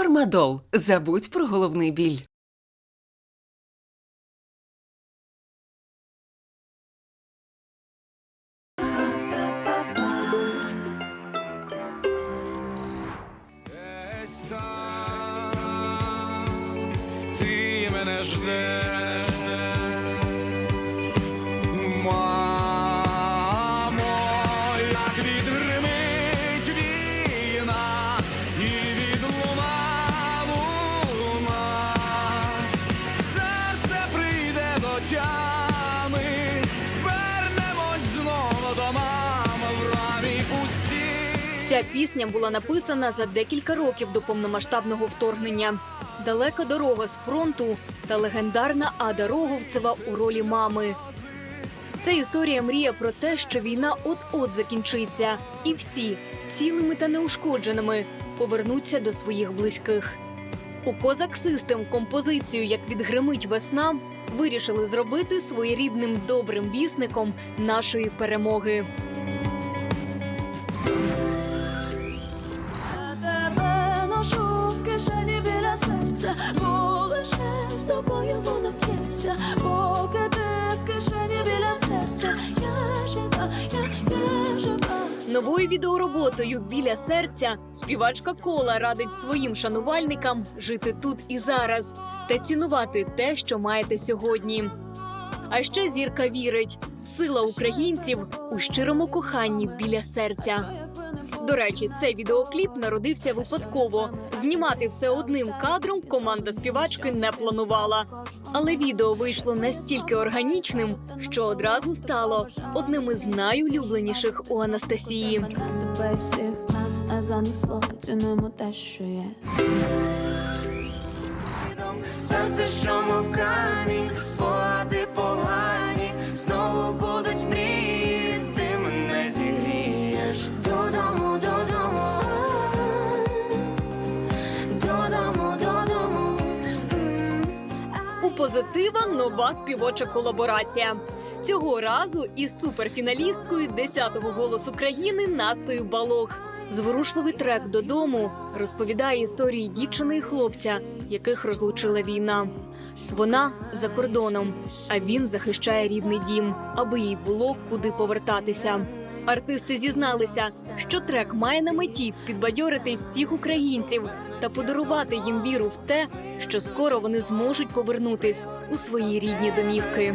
Фармадол. Забудь про головний біль. Ти мене ждеш, Ця пісня була написана за декілька років до повномасштабного вторгнення. Далека дорога з фронту та легендарна Ада Роговцева у ролі мами. Це історія мрія про те, що війна от-от закінчиться, і всі, цілими та неушкодженими, повернуться до своїх близьких. У Козак Систем композицію Як відгримить весна вирішили зробити своєрідним добрим вісником нашої перемоги. Лише з тобою воно п'ється, поки ти в кишені біля серця, я жива, я, я жива. Новою відеороботою біля серця співачка кола радить своїм шанувальникам жити тут і зараз та цінувати те, що маєте сьогодні. А ще зірка вірить: сила українців у щирому коханні біля серця. До речі, цей відеокліп народився випадково. Знімати все одним кадром команда співачки не планувала. Але відео вийшло настільки органічним, що одразу стало одним із найулюбленіших у Анастасії. Тебе всіх нас не занесло, цінуємо те, що є. Серце, що мов камінь, спогади позитива нова співоча колаборація. Цього разу із суперфіналісткою 10-го голосу країни Настою Балох. Зворушливий трек додому розповідає історії дівчини і хлопця, яких розлучила війна. Вона за кордоном, а він захищає рідний дім, аби їй було куди повертатися. Артисти зізналися, що трек має на меті підбадьорити всіх українців та подарувати їм віру в те, що скоро вони зможуть повернутись у свої рідні домівки.